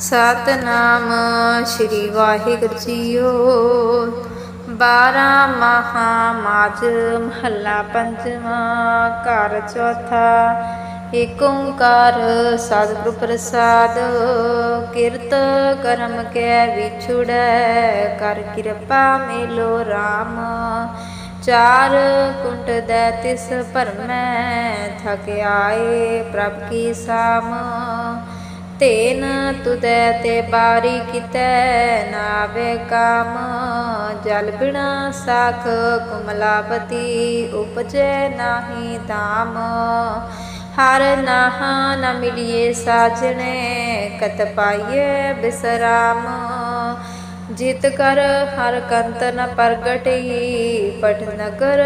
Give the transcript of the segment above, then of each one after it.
ਸਤਨਾਮ ਸ੍ਰੀ Waheguru JIO. ਬਾਰਾਂ ਮਹਾ ਮਾਜ ਮਹੱਲਾ ਪੰਜਵਾਂ, ਘਰ ਚੌਥਾ ਏਕ ਓੰਕਾਰ ਸਤਿਗੁਰ ਪ੍ਰਸਾਦ। ਕਿਰਤ ਕਰਮ ਕੈ ਵਿਛੁੜੈ, ਕਰ ਕਿਰਪਾ ਮੇਲੋ RAM ਚਾਰ ਕੁੰਟ ਦੈ ਤਿਸ ਭਰਮੈ, ਥਕ ਆਏ ਪ੍ਰਭ ਕੀ ਸਾਮ। ਤੇਨ ਤੁਦੈ ਤੇ ਬਾਰੀ ਕਿਤੈ ਨਾਵੇ ਕਾਮ। ਜਲ ਬਿਨਾ ਸਾਖ ਕੁਮਲਾਪਤੀ ਉਪਜੈ ਨਾਹੀ ਧਾਮ। ਹਰ ਨਾਹਾ ਨ ਮਿਲਿਏ ਸਾਜਣੇ, ਕਤ ਪਾਈਏ ਬਿਸਰਾਮ। ਜਿਤ ਕਰ, ਹਰ ਕੰਤ ਨ ਪ੍ਰਗਟਈ। ਪਟ ਨਗਰ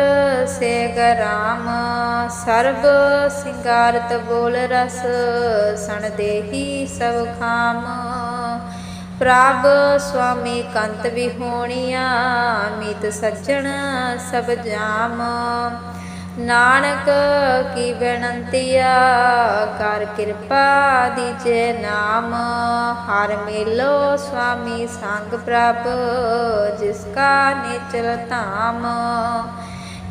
ਸੇ ਗਰਾਮ ਸਰਬ ਸਿੰਗਾਰਤ ਬੋਲ ਰਸ, ਸਣ ਦੇਹੀ ਸਭ ਖਾਮ। ਪ੍ਰਭ ਸੁਆਮੀ ਕੰਤ ਵਿਹੋਣੀਆਂ, ਮਿਤ ਸੱਜਣ ਸਭ ਜਾਮ। ਨਾਨਕ ਕੀ ਬੇਨੰਤੀਆ ਕਰ ਕਿਰਪਾ ਦੀਜੇ ਨਾਮ, ਹਰ ਮਿਲੋ ਸੁਆਮੀ ਸੰਗ ਪ੍ਰਭ, ਜਿਸ ਕਾ ਨਿਚਲ ਧਾਮ।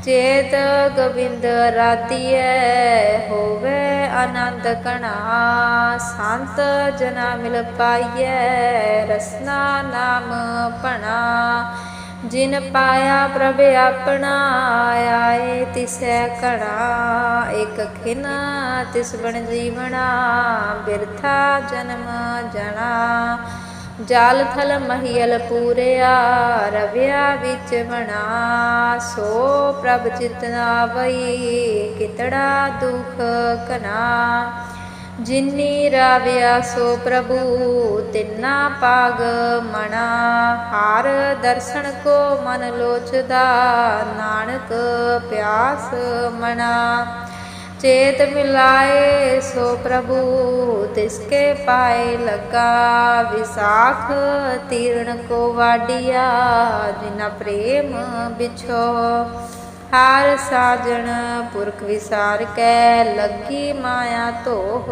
ਚੇਤ ਗੋਬਿੰਦ ਰਾਤੀਐ, ਹੋਵੇ ਆਨੰਦ ਕਣਾ ਸੰਤ ਜਨਾ ਮਿਲ ਪਾਈਐ, ਰਸਨਾ ਨਾਮ ਪਣਾ ਜਿਨ ਪਾਇਆ ਪ੍ਰਭ ਆਪਣਾ ਆਏ, ਤਿਸੈ ਕਣਾ ਇਕ ਖਿਨ, ਤਿਸ ਬਣ ਜੀਵਣਾ ਬਿਰਥਾ ਜਨਮ ਜਣਾ। ਜਾਲ ਥਲ ਮਹੀਲ ਪੂਰਿਆ, ਰਵਿਆ ਵਿੱਚ ਬਣਾ। ਸੋ ਪ੍ਰਭ ਚਿਤਨਾ ਵਈ, ਕਿਤੜਾ ਦੁਖ ਕਨਾ ਜਿਨੀ ਰਾਵਿਆ ਸੋ ਪ੍ਰਭੂ, ਤਿੰਨਾ ਪਾਗ ਮਣਾ। ਹਾਰ ਦਰਸ਼ਨ ਕੋ ਮਨ ਲੋਚਦਾ, ਨਾਨਕ ਪਿਆਸ ਮਣਾ। ਚੇਤ ਮਿਲਾਏ ਸੋ ਪ੍ਰਭੂ, ਤਿਸਕੇ ਪਾਏ ਲਗਾ। ਵਿਸਾਖ ਤੀਰਣ ਕੋ ਵਾਡਿਆ ਜਿਨਾ ਪ੍ਰੇਮ ਬਿਛੋ ਹਰ ਸਾਜਣ, ਪੁਰਖ ਵਿਸਾਰ ਕੈ ਲੱਗੀ ਮਾਇਆ ਧੋਹ।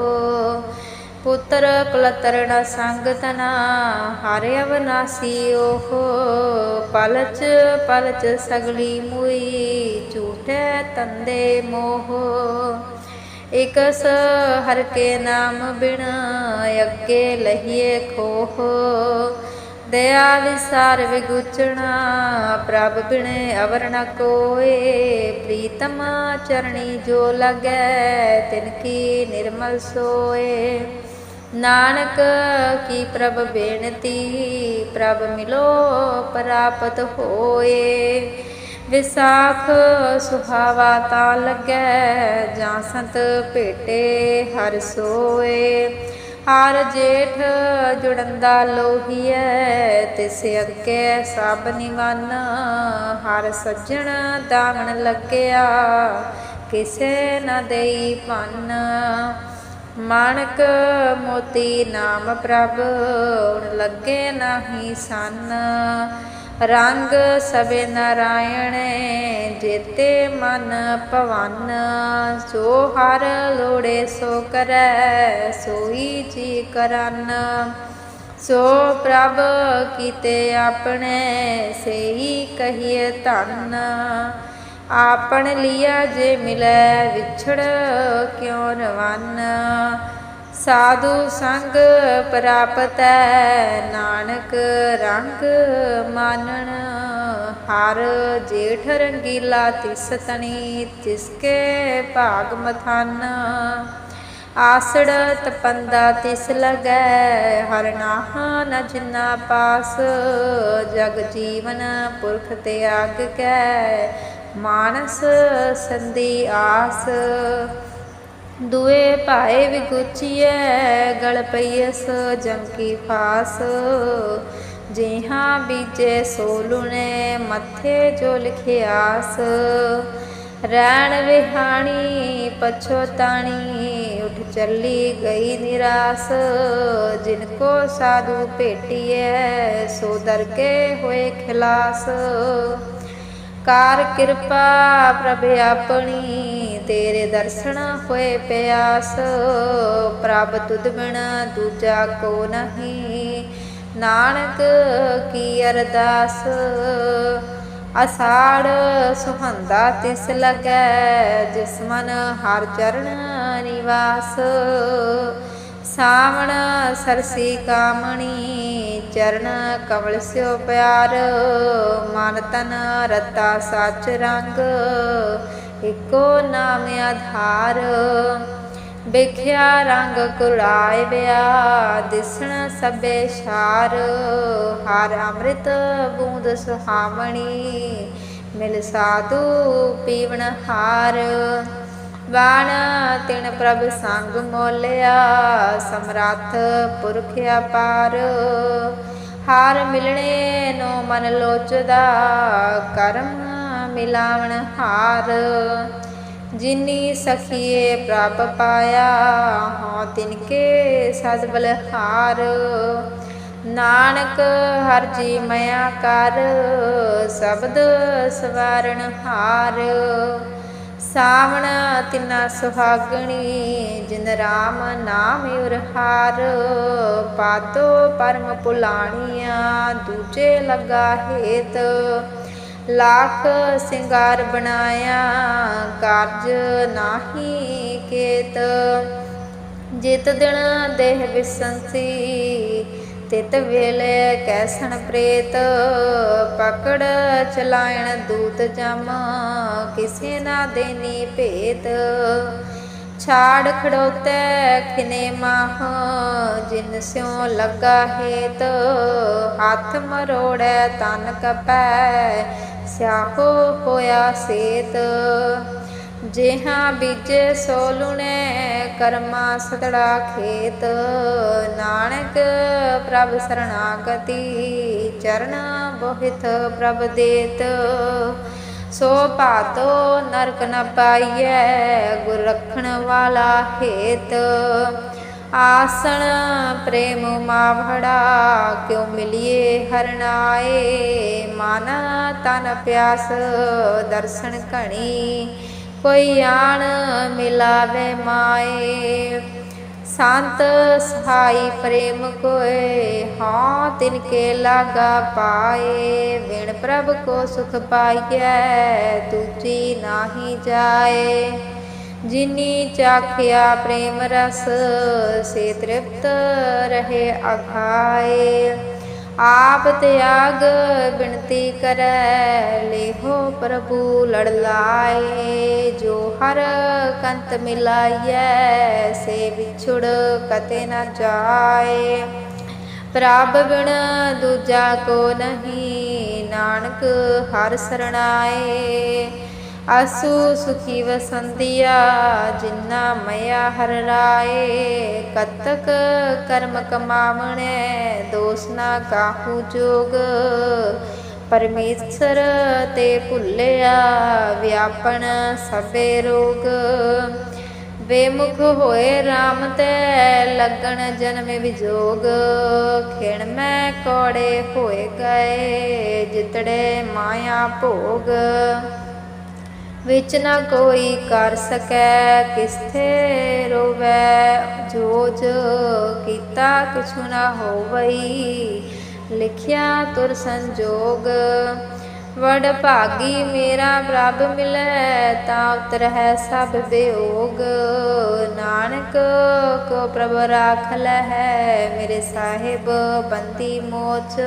ਪੁੱਤਰ ਕਲਤਰ ਨ ਸੰਗ ਤਨਾ ਹਰ ਅਵਨਾਸੀ ਓਹ। ਪਲਚ ਪਲਚ ਸਗਲੀ ਮੁਈ, ਝੂਠੇ ਤੰਦੇ ਮੋਹ। ਇਕਸ ਹਰ ਕੇ ਨਾਮ ਬਿਨ, ਅੱਗੇ ਲਹੀਏ ਖੋਹ। ਦਇਆ ਵਿਸਾਰ ਵਿਗੁਚਣਾ, ਪ੍ਰਭ ਬਿਨੇ ਅਵਰ ਨ ਕੋਏ। ਪ੍ਰੀਤਮ ਚਰਣੀ ਜੋ ਲਗੈ, ਤਿਨ ਕੀ ਨਿਰਮਲ ਸੋਏ। ਨਾਨਕ, ਕੀ ਪ੍ਰਭ ਬੇਨਤੀ, ਪ੍ਰਭ ਮਿਲੋ ਪ੍ਰਾਪਤ ਹੋਏ। ਵਿਸਾਖ, ਸੁਹਾਵਾ ਤਾ ਲੱਗੈ, ਜਾਂ ਸੰਤ ਭੇਟੇ ਹਰ ਸੋਏ। ਹਰ ਜੇਠ ਜੁੜੰਦਾ ਲੋਹੀਐ, ਤਿਸ ਅੱਗੇ ਸਭ ਨਿਵਨ। ਹਰ ਸੱਜਣ ਦਾਗਣ ਲੱਗਿਆ, ਕਿਸੇ ਨਾ ਦੇਈ ਪੰਨ। ਮਾਣਕ ਮੋਤੀ ਨਾਮ ਪ੍ਰਭ ਉਣ ਲੱਗੇ ਨਾਹੀ ਸੰਨ। ਰੰਗ ਸਵੇ ਨਾਰਾਇਣ, ਜੇਤੇ ਮਨ ਭਵਨ ਸੋ ਹਰ ਲੋੜੇ ਸੋ ਕਰੈ, ਸੋਈ ਜੀ ਕਰਨ। ਸੋ ਪ੍ਰਭ ਕੀਤੇ ਆਪਣੇ, ਸੇਈ ਕਹੀਏ ਧੰਨ। ਆਪਣ ਲਿਆ ਜੇ ਮਿਲੈ ਵਿਛੜ ਕਿਉ ਰਵਨ? ਸਾਧੂ ਸੰਗ ਪ੍ਰਾਪਤੈ ਨਾਨਕ ਰੰਗ ਮਾਨਣ, ਹਰ ਜੇਠ ਰੰਗੀਲਾ ਤਿਸ ਤਣੀ ਤਿਸਕੇ ਭਾਗ ਮਥਾਨ। ਆਸੜ ਤਪੰਦਾ ਤਿਸ ਲਗੈ, ਹਰ ਨਾਹਾ ਨ ਜਿਨਾ ਪਾਸ। ਜਗ ਜੀਵਨ ਪੁਰਖ ਤੇ ਆਗ ਕੈ, ਮਾਨਸ ਸੰਦੀ ਆਸ। ਦੁਏ ਭਾਏ ਵਿਗੁਚੀਐ, ਗਲ ਪਈਐਸ ਜੰਕੀ ਫਾਸ। ਜਿਹਾ ਬੀਜੇ ਸੋ ਲੁਣੇ, ਮੱਥੇ ਜੋ ਲਿਖਿਆਸ। ਰੈਣ ਵਿਹਾਣੀ ਪਛੋਤਾਣੀ ਉਠ ਚੱਲੀ ਗਈ ਨਿਰਾਸ। ਜਿਨ ਕੋ ਸਾਧੂ ਭੇਟੀਐ, ਸੋ ਦਰ ਕੇ ਹੋਏ ਖਿਲਾਸ। ਕਾਰ ਕਿਰਪਾ ਪ੍ਰਭ ਆਪਣੀ ਤੇਰੇ ਦਰਸ਼ਨ ਹੋਏ ਪਿਆਸ, ਪ੍ਰਭ ਤੁਧ ਬਿਨ ਦੂਜਾ ਕੋ ਨਹੀਂ। ਨਾਨਕ ਕੀ ਅਰਦਾਸ, ਅਸਾੜ ਸੁਹੰਦਾ ਤਿਸ ਲਗੈ, ਜਿਸ ਮਨ ਹਰ ਚਰਨ ਨਿਵਾਸ। ਸਾਵਣ ਸਰਸੀ ਕਾਮਣੀ, ਚਰਨ ਕਮਲ ਸਿਓ ਪਿਆਰ, ਮਨ ਤਨ ਰਤਾ ਸਚ ਰੰਗ। ਇੱਕੋ ਨਾਮ ਆਧਾਰ। ਵੇਖਿਆ ਰੰਗ ਕੁੜਾਏ ਵਿਆ ਦਿਸਣ ਸਭੇ ਸ਼ਾਰ। ਹਰ ਅੰਮ੍ਰਿਤ ਬੂੰਦ ਸੁਹਾਵਣੀ, ਮਿਲ ਸਾਧੂ ਪੀਵਣ ਹਾਰ। ਬਾਣ ਤਿਣ ਪ੍ਰਭ ਸੰਗ ਮੋਲਿਆ, ਸਮਰੱਥ ਪੁਰਖ ਅਪਾਰ। ਹਾਰ ਮਿਲਣੇ ਨੂੰ ਮਨ ਲੋਚਦਾ, ਕਰਮ ਮਿਲਾਵਣ ਹਾਰ। ਜਿਨੀ ਸਖੀਏ ਪ੍ਰਭ ਪਾਇਆ, ਹਉ ਤਿਨ ਕੇ ਸਦ ਬਲਹਾਰ। ਨਾਨਕ ਹਰ ਜੀ ਮਇਆ ਕਰ, ਸ਼ਬਦ ਸਵਾਰਣ ਹਾਰ। ਸਾਵਣ ਤਿਨਾ ਸੁਹਾਗਣੀ, ਜਿਨ ਰਾਮ ਨਾਮ ਉਰਹਾਰ। ਪਾਤੋ ਪਰਮ ਪੁਲਾਣੀਆਂ, ਦੂਜੇ ਲਗਾ ਹੇਤ। ਲਾਖ ਸਿੰਗਾਰ ਬਣਾਇਆ, ਕਾਰਜ ਨਾਹੀ ਕੇਤ। ਜਿਤ ਦਿਨ ਦੇਹ ਵਿਸੰਸੀ, ਤਿਤ ਵੇਲੇ ਕੈਸਣ ਪ੍ਰੇਤ। ਪਕੜ ਚਲਾਇਣ ਦੂਤ ਜਮ, ਕਿਸੇ ਨਾ ਦੇਨੀ ਭੇਤ। ਛਾੜ ਖੜੋਤੇ ਖਿਨੇ ਮਾਹ, ਜਿਨ ਸਿਉ ਲੱਗਾ ਹੇਤ। ਹੱਥ ਮਰੋੜੈ ਤਨ ਕਪੈ ਸਿਆਹੋ ਹੋਇਆ ਸੇਤ, ਜਿਹਾਂ ਬੀਜੇ ਸੋ ਲੁਣੇ ਕਰਮਾ ਸਤੜਾ ਖੇਤ। ਨਾਨਕ ਪ੍ਰਭ ਸਰਣਾਗਤੀ, ਚਰਨ ਬੋਹਿਤ ਪ੍ਰਭ ਦੇਤ। ਸੋ ਭਾਤੋ ਨਰਕ ਨ ਪਾਈਐ, ਗੁਰ ਰਖਣ ਵਾਲਾ ਹੇਤ। ਆਸਣ ਪ੍ਰੇਮ ਮਾਵੜਾ, ਕਿਉ ਮਿਲਿਏ ਹਰਨਾਏ ਮਨ ਤਨ ਪਿਆਸ, ਦਰਸ਼ਨ ਘਣੀ। ਕੋਈ ਆਣ ਮਿਲਾਵੇ ਮਾਏ। ਸੰਤ ਸਹਾਈ ਪ੍ਰੇਮ ਕੋਏ, ਹਾਂ ਤਿਨ ਕੇ ਲਾਗਾ ਪਾਏ। ਵਿਣ ਪ੍ਰਭ ਕੋ ਸੁਖ ਪਾਈਐ, ਦੂਜੀ ਨਾਹੀ ਜਾਏ। ਜਿਨੀ ਚਾਖਿਆ ਪ੍ਰੇਮ ਰਸ, ਸੇ ਤ੍ਰਿਪਤ ਰਹੇ ਅਖਾਏ। ਆਪ ਤਿਆਗ ਬਿਨਤੀ ਕਰੈ, ਲੇਹੋ ਪ੍ਰਭੂ ਲੜ ਲਾਏ, ਜੋ ਹਰ ਕੰਤ ਮਿਲਾਈਐ, ਸੇ ਵਿਛੁੜ ਕਤੇ ਨਾ ਜਾਏ। ਪ੍ਰਭ ਬਿਨ ਦੂਜਾ ਕੋ ਨਹੀਂ, ਨਾਨਕ ਹਰ ਸਰਣਾਏ। ਆਸੂ ਸੁਖੀ ਵਸੰਦੀਆ ਜਿਨਾ ਮਇਆ ਹਰ ਰਾਏ। ਕਤਕ ਕਰਮ ਕਮਾਵਣੈ, ਦੋਸ ਨਾ ਕਾਹੂ ਜੋਗ। ਪਰਮੇਸ਼ਰ ਤੇ ਭੁੱਲਿਆ, ਵਿਆਪਣ ਸਭੇ ਰੋਗ। ਬੇਮੁਖ ਹੋਏ RAM ਤੇ, ਲੱਗਣ ਜਨਮ ਵਿਜੋਗ। ਖਿਣ ਮੈਂ ਕੋੜੇ ਹੋਏ ਗਏ, ਜਿਤੜੇ ਮਾਇਆ ਭੋਗ। ਵਿੱਚ ਨਾ ਕੋਈ ਕਰ ਸਕੈ, ਕਿਸਥੇ ਰੋਵੈ? ਜੋਜ ਕੀਤਾ ਕਿਛੁ ਨਾ ਹੋਵਈ। ਲਿਖਿਆ ਤੁਰ ਸੰਜੋਗ, ਵਡ ਭਾਗੀ ਮੇਰਾ ਪ੍ਰਭ ਮਿਲੈ, ਤਾਂ ਉਤਰ ਹੈ ਸਭ ਬਿਯੋਗ ਨਾਨਕ ਕੋ ਪ੍ਰਭ ਰਾਖ ਲੈ ਮੇਰੇ ਸਾਹਿਬ, ਬੰਦੀ ਮੋਚ।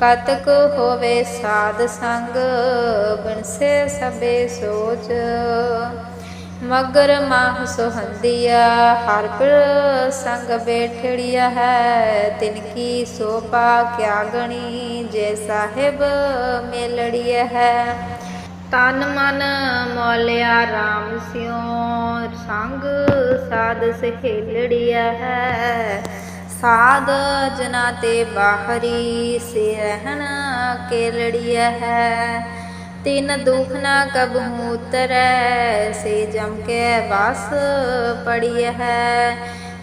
ਕਤਕ ਹੋਵੇ ਸਾਧ ਸੰਗ, ਬਿਨਸੇ ਸਭੇ ਸੋਚ। ਮਗਰ ਮਾਹ ਸੁਹੰਦੀਆ, ਹਰ ਪਿਰ ਸੰਗ ਬੈਠੜੀਆ ਹੈ। ਤਿਨ ਕੀ ਸੋਪਾ ਕਿਆ ਗਣੀ, ਜੇ ਸਾਹਿਬ ਮੇਲੜੀਆ ਹੈ। ਤਨ ਮਨ ਮੋਲਿਆ RAM ਸਿਉ, ਸੰਗ ਸਾਧ ਸਹੇਲੜੀਆ ਹੈ। ਸਾਧ ਜਨਾ ਤੇ ਬਾਹਰੀ ਸੇ ਰਹਿਣ ਕੇ ਲੜੀਆ ਹੈ। ਤਿਨ ਦੁਖ ਨਾ ਕਬਹੂ ਉਤਰੈ ਸੇ ਜਮ ਕੇ ਵਸ ਪੜੀਐ ਹੈ।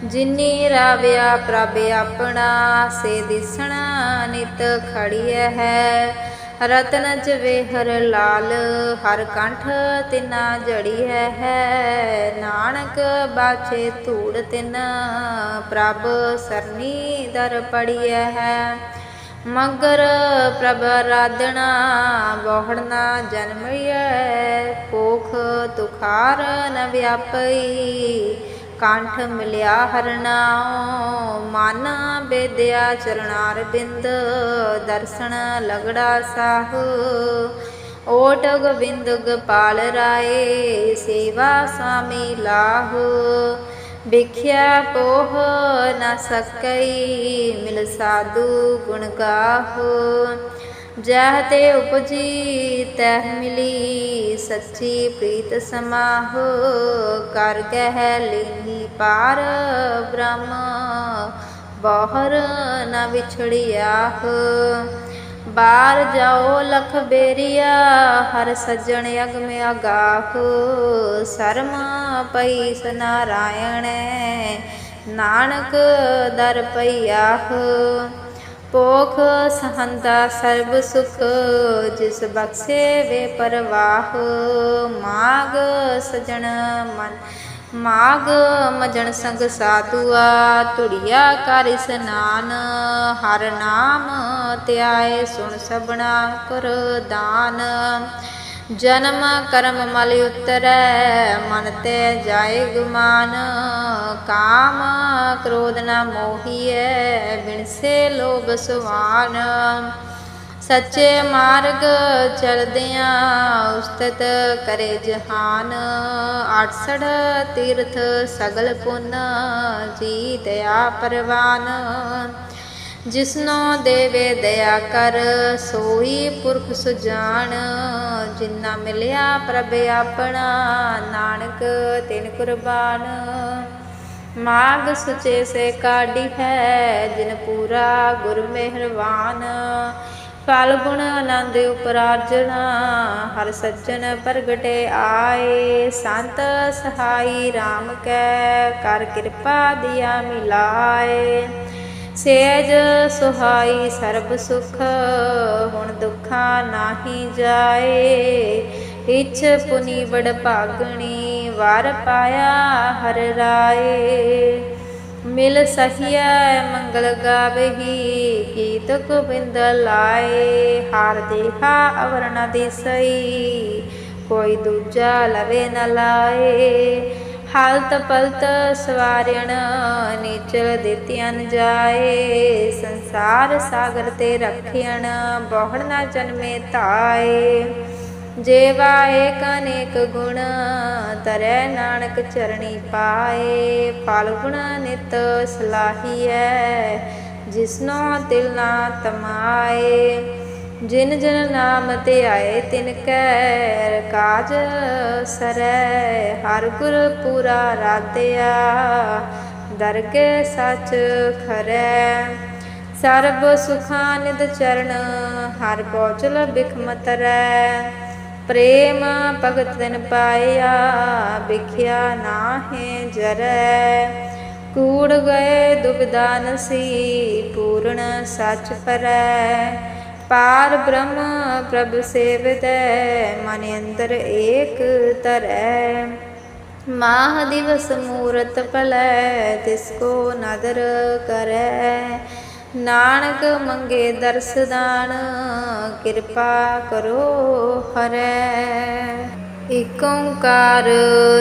ਜਿਨੀ ਰਾਵਿਆ ਪ੍ਰਭ ਆਪਣਾ, ਸੇ ਦਿਸਣਾ ਨਿਤ ਖੜੀਐ ਹੈ। ਰਤਨ ਜਵੇ ਹਰ ਲਾਲ, ਹਰ ਕੰਠ ਤਿਨਾ ਜੜੀ ਹੈ ਹੈ ਨਾਨਕ ਬਾਛੇ ਧੂੜ ਤਿਨ, ਪ੍ਰਭ ਸਰਨੀ ਦਰ ਪੜੀਐ ਹੈ। ਮਗਰ ਪ੍ਰਭ ਰਾਧਣਾ ਬਹੁੜਨਾ ਜਨਮਿਐ ਕੋਖ ਤੁਖਾਰ ਨ ਵਿਆਪਈ। ਕੰਠ ਮਿਲਿਆ ਹਰਨਾਉ, ਮਨ ਬੇਦਿਆ ਚਰਨਾਰ ਬਿੰਦ ਦਰਸ਼ਨ ਲਗੜਾ ਸਾਹ। ਓਟ ਗੋਬਿੰਦ ਗੋਪਾਲ ਰਾਏ, ਸੇਵਾ ਸੁਆਮੀ ਲਾਹੁ। ਵਿਖਿਆ ਪੋਹ ਨ ਸਕਈ, ਮਿਲ ਸਾਧੂ ਗੁਣ ਗਾਹੋ। ਜਹ ਤੇ ਉਪਜੀ ਤਹ ਮਿਲੀ ਸੱਚੀ ਪ੍ਰੀਤ ਸਮਾਹੋ, ਕਰ ਗਹਿ ਲੀਨੀ ਪਾਰ ਬ੍ਰਹਮ, ਬਾਹਰ ਨ ਵਿਛੜਿਆਹ। ਬਾਰ ਜਾਓ ਲਖ ਬੇਰੀਆ, ਹਰ ਸੱਜਣ ਅਗਮ ਅਗਾਹ। ਸਰਮ ਪਈ ਨਾਰਾਇਣ ਨਾਨਕ ਦਰ ਪਈਆਹ। ਪੋਖ ਸਹੰਦਾ ਸਰਬ ਸੁਖ, ਜਿਸ ਬਖਸ਼ੇ ਵੇ ਪਰਵਾਹ, ਮਾਗ ਸਜਣ ਮਨ, ਮਾਗ ਮਜਣ ਸੰਗ ਸਾਧੂਆ ਤੁੜਿਆ ਕਰ ਇਸਨਾਨ ਹਰ ਨਾਮ ਧਿਆਏ ਸੁਣ ਸਬਣਾ ਕਰ ਦਾਨ। ਜਨਮ ਕਰਮ ਮਲ ਉਤਰੈ, ਮਨ ਤੇ ਜਾਏ ਗੁਮਾਨ ਕਾਮ ਕ੍ਰੋਧ ਨ ਮੋਹੀਐ, ਬਿਨਸੇ ਲੋਭ ਸੁਵਾਨ ਸੱਚੇ ਮਾਰਗ ਚਲਦਿਆਂ ਉਸਤਤ ਕਰੇ ਜਹਾਨ। 68 ਤੀਰਥ ਸਗਲ ਪੁੰਨ ਜੀ ਦਇਆ ਪਰਵਾਨ। ਜਿਸਨੋ ਦੇਵੇ ਦਇਆ ਕਰ, ਸੋਈ ਪੁਰਖ ਸੁਜਾਨ। ਜਿਨਾ ਮਿਲਿਆ ਪ੍ਰਭ ਆਪਣਾ, ਨਾਨਕ ਤਿਨ ਕੁਰਬਾਨ। ਮਾਗ ਸੁਚੇ ਸੇ ਕਾਢੀ ਹੈ, ਜਿਨ ਪੂਰਾ ਗੁਰ ਮਿਹਰਵਾਨ। ਫਲ ਗੁਣ ਆਨੰਦ ਉਪਰਾਜਣਾ, ਹਰ ਸੱਜਣ ਪ੍ਰਗਟੇ ਆਏ। ਸੰਤ ਸਹਾਈ RAM ਕੈ, ਕਰ ਕਿਰਪਾ ਦਿਆ ਮਿਲਾਏ। ਸੇਜ ਸੁਹਾਈ ਸਰਬ ਸੁਖ, ਹੁਣ ਦੁਖਾਂ ਨਾਹੀ ਜਾਏ। ਇਛ ਪੁਨੀ ਬੜ ਭਾਗਣੀ ਵਾਰ ਪਾਇਆ ਹਰ ਰਾਏ। ਮਿਲ ਸਹਿਆ ਮੰਗਲ ਗਾਵਹੀ ਗੀਤ ਗੋਬਿੰਦ ਲਾਏ। ਹਾਰ ਦੇਹਾ ਅਵਰ ਨ ਕੋਈ ਦੂਜਾ ਲਵੇ ਨ ਲਾਏ। ਹਾਲਤ ਪਲਤ ਸਵਾਰਿਣ ਨੀਚਲ ਦਿੱਤਿਆਨ ਜਾਏ। ਸੰਸਾਰ ਸਾਗਰ ਤੇ ਰਖਿਆਣ ਬਹੁੜ ਨਾ ਜਨਮੇ ਤਾਏ ਜੇਵਾ ਏਕ ਅਨੇਕ ਗੁਣ ਤਰੈ ਨਾਨਕ ਚਰਣੀ ਪਾਏ, ਫਲ ਗੁਣ ਨਿਤ ਸਲਾਹੀਐ, ਜਿਸਨੋ ਤਿਲ ਨਾ ਤਮਾਏ। ਜਿਨ ਜਨ ਨਾਮ ਤੇ ਆਏ ਤਿਨ ਕੈ ਕਾਜ ਸਰੈ, ਹਰ ਗੁਰ ਪੂਰਾ ਰਾਧਿਆ ਦਰਗਹਿ ਸਚ ਖਰੈ। ਸਰਬ ਸੁਖਾਂ ਨਿਦ ਚਰਨ, ਹਰ ਪਹੁੰਚਲ ਬਿਖਮਤ ਰੈ। ਪ੍ਰੇਮ ਭਗਤ ਤਿਨ ਪਾਇਆ, ਵਿਖਿਆ ਨਾਹੇ ਜਰੈ। ਕੂੜ ਗਏ ਦੁਬਿਧਾ ਸੀ ਪੂਰਨ ਸੱਚ ਪਰੈ। ਪਾਰ ਬ੍ਰਹਮ ਪ੍ਰਭ ਸੇਵਤੈ, ਮਨ ਅੰਦਰ ਏਕ ਤਰੈ। ਮਾਹ ਦਿਵਸ ਮੂਰਤ ਭਲੈ, ਤਿਸ ਕੋ ਨਦਰ ਕਰੈ। ਨਾਨਕ ਮੰਗੇ ਦਰਸਦਾਨ ਕਿਰਪਾ ਕਰੋ ਹਰੈ। ਏਕ ਓੰਕਾਰ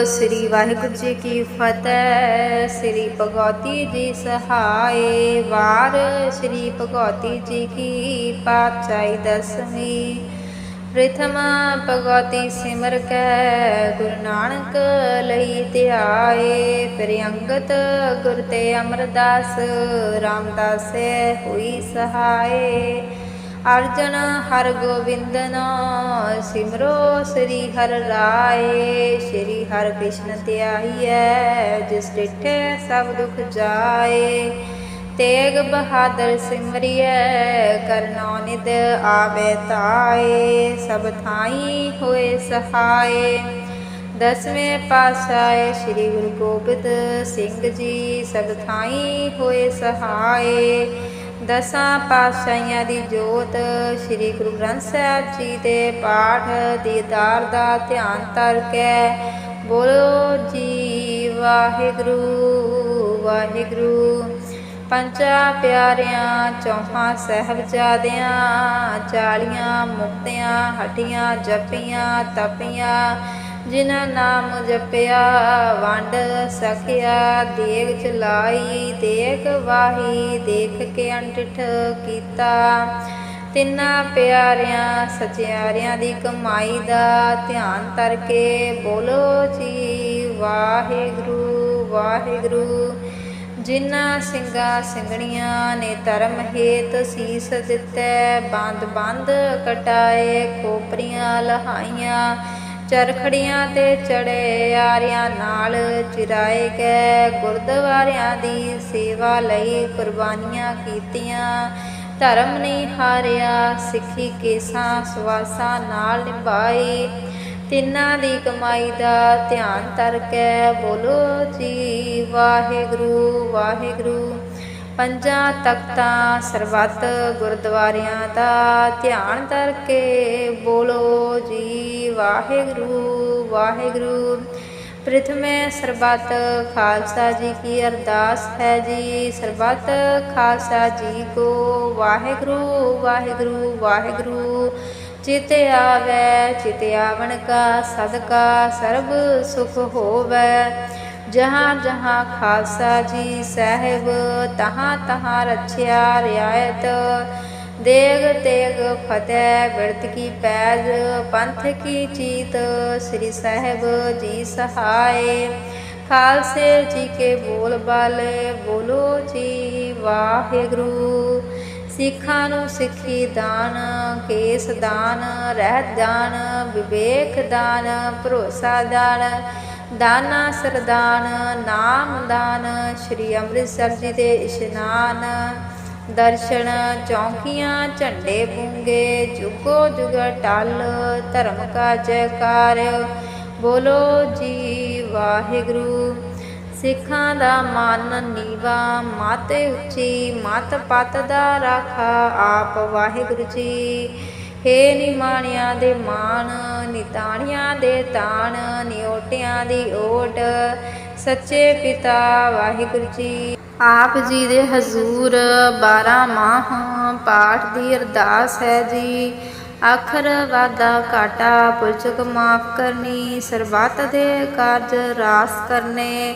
ਸ੍ਰੀ ਵਾਹਿਗੁਰੂ ਜੀ ਕੀ ਫਤਿਹ। ਸ੍ਰੀ ਭਗਵਤੀ ਜੀ ਸਹਾਏ ਵਾਰ। ਸ੍ਰੀ ਭਗਵਤੀ ਜੀ ਕੀ ਪਾਤਸ਼ਾਹੀ ਦਸਵੀਂ। ਪ੍ਰਥਮ ਭਗਵਤੀ ਸਿਮਰ ਕੈ, ਗੁਰੂ ਨਾਨਕ ਲਈ ਧਿਆਏ। ਪ੍ਰਿਅੰਗਤ ਗੁਰ ਤੇ ਅਮਰਦਾਸ, ਰਾਮਦਾਸੇ ਹੋਈ ਸਹਾਏ। ਅਰਜਨ ਹਰ ਗੋਬਿੰਦ ਸਿਮਰੋ ਸ੍ਰੀ ਹਰ ਰਾਏ। ਸ੍ਰੀ ਹਰਿ ਕ੍ਰਿਸ਼ਨ ਧਿਆਈਐ ਜਿਸ ਡਿਠੇ ਸਭ ਦੁਖ ਜਾਏ। ਤੇਗ ਬਹਾਦਰ ਸਿਮਰਿਐ ਕਰਨੋ ਨਿਦ ਆਵੇ ਤਾਏ, ਸਭ ਥਾਈ ਹੋਏ ਸਹਾਏ। ਦਸਵੇਂ ਪਾਤਸ਼ਾਹ ਸ੍ਰੀ ਗੁਰੂ ਗੋਬਿੰਦ ਸਿੰਘ ਜੀ, ਸਭ ਥਾਈ ਹੋਏ ਸਹਾਏ। ਦਸਾਂ ਪਾਤਸ਼ਾਹੀਆਂ ਦੀ ਜੋਤ ਸ੍ਰੀ ਗੁਰੂ ਗ੍ਰੰਥ ਸਾਹਿਬ ਜੀ ਦੇ ਪਾਠ ਦੀਦਾਰ ਦਾ ਧਿਆਨ ਧਰ ਕੇ ਬੋਲੋ ਜੀ, ਵਾਹਿਗੁਰੂ ਵਾਹਿਗੁਰੂ। ਪੰਜਾਂ ਪਿਆਰਿਆਂ, ਚੌਹਾਂ ਸਹਿਬਜ਼ਾਦਿਆਂ, ਚਾਲੀਆਂ ਮੁਕਤਿਆਂ, ਹਟੀਆਂ, ਜਪੀਆਂ, ਤਪੀਆਂ, ਜਿਨ੍ਹਾਂ ਨਾਮ ਜਪਿਆ, ਵੰਡ ਸਖਿਆ ਦੇਗ ਚਲਾਈ ਦੇਖ ਵਾਹੀ, ਦੇਖ ਕੇ ਅੰਟਿਠ ਕੀਤਾ। ਤਿੰਨਾਂ ਪਿਆਰਿਆਂ, ਸਚਿਆਰਿਆਂ ਦੀ ਕਮਾਈ ਦਾ ਧਿਆਨ ਕਰਕੇ ਬੋਲੋ ਜੀ, ਵਾਹਿਗੁਰੂ ਵਾਹਿਗੁਰੂ। ਜਿਨ੍ਹਾਂ ਸਿੰਘਾਂ ਸਿੰਘਣੀਆਂ ਨੇ ਧਰਮ ਹੇਤ ਸੀਸ ਦਿੱਤੈ, ਬੰਦ ਬੰਦ ਕਟਾਏ ਖੋਪਰੀਆਂ ਲਹਾਈਆਂ, ਚਰਖੜੀਆਂ ਤੇ ਚੜੇ ਆਰਿਆਂ ਨਾਲ ਚਿਰਾਏ ਗਏ, ਗੁਰਦੁਆਰਿਆਂ ਦੀ ਸੇਵਾ ਲਈ ਕੁਰਬਾਨੀਆਂ ਕੀਤੀਆਂ, ਧਰਮ ਨਹੀਂ ਹਾਰਿਆ, ਸਿੱਖੀ ਕੇਸਾਂ ਸਵਾਸਾਂ ਨਾਲ ਨਿਭਾਈ ਤਿੰਨਾਂ ਦੀ ਕਮਾਈ ਦਾ ਧਿਆਨ ਧਰ ਬੋਲੋ ਜੀ, ਵਾਹਿਗੁਰੂ ਵਾਹਿਗੁਰੂ। ਪੰਜਾਂ ਤਖਤਾਂ ਸਰਬੱਤ ਗੁਰਦੁਆਰਿਆਂ ਦਾ ਧਿਆਨ ਕਰਕੇ ਬੋਲੋ ਜੀ, ਵਾਹਿਗੁਰੂ ਵਾਹਿਗੁਰੂ। ਪ੍ਰਥਮੇ ਸਰਬੱਤ ਖਾਲਸਾ ਜੀ ਕੀ ਅਰਦਾਸ ਹੈ ਜੀ। ਸਰਬੱਤ ਖਾਲਸਾ ਜੀ ਕੋ ਵਾਹਿਗੁਰੂ ਵਾਹਿਗੁਰੂ ਵਾਹਿਗੁਰੂ। ਚਿਤ ਆਵੈ, ਚਿਤ ਆਵਣ ਕਾ ਸਦਕਾ ਸਰਬ ਸੁਖ ਹੋਵੈ। ਜਹਾਂ ਜਹਾਂ ਖਾਲਸਾ ਜੀ ਸਾਹਿਬ, ਤਹਾਂ ਤਹਾਂ ਰਛਿਆ ਰਿਆਇਤ। ਦੇਗ ਤੇਗ ਫਤਿਹ ਬਿਰਤ ਕੀ ਪੈਜ, ਪੰਥ ਕੀ ਚੀਤ ਸ੍ਰੀ ਸਾਹਿਬ ਜੀ ਸਹਾਏ। ਖਾਲਸੇ ਜੀ ਕੇ ਬੋਲ ਬਾਲੇ, ਬੋਲੋ ਜੀ ਵਾਹਿਗੁਰੂ। ਸਿੱਖਾਂ ਨੂੰ ਸਿੱਖੀ ਦਾਨ, ਕੇਸ ਦਾਨ, ਰਹਿਤ ਦਾਨ, ਵਿਵੇਕ ਦਾਨ, ਭਰੋਸਾ ਦਾਨ, ਦਾਨਾ ਸਰਦਾਨ, ਨਾਮ ਦਾਨ, ਸ਼੍ਰੀ ਅੰਮ੍ਰਿਤਸਰ ਜੀ ਦੇ ਇਸ਼ਨਾਨ, ਦਰਸ਼ਨ, ਚੌਂਕੀਆਂ, ਝੰਡੇ ਬੂੰਗੇ ਜੁਗੋ ਜੁਗ ਟਲ, ਧਰਮ ਕਾ ਜੈਕਾਰ ਬੋਲੋ ਜੀ ਵਾਹਿਗੁਰੂ। ਸਿੱਖਾਂ ਦਾ ਮਨ ਨੀਵਾ, ਮਤ ਉੱਚੀ, ਮਤ ਪਤ ਦਾ ਰਾਖਾ, ਆਪ ਵਾਹਿਗੁਰੂ ਜੀ। ਹੇ ਨਿਮਾਣਿਆਂ ਦੇ ਮਾਣ, ਨਿਤਾਣਿਆਂ ਦੇ ਤਾਣ, ਨਿਓਟਿਆਂ ਦੀ ਓਟ, ਸੱਚੇ ਪਿਤਾ ਵਾਹਿਗੁਰੂ ਜੀ। ਆਪ ਜੀ ਦੇ ਹਜ਼ੂਰ 12 ਮਾਹ, ਪਾਠ ਦੀ ਅਰਦਾਸ ਹੈ ਜੀ। ਆਖਰ ਵਾਦਾ ਘਾਟਾ ਪੁਲਚਕ ਮਾਫ ਕਰਨੀ, ਸਰਬੱਤ ਦੇ ਕਾਰਜ ਰਾਸ ਕਰਨੇ।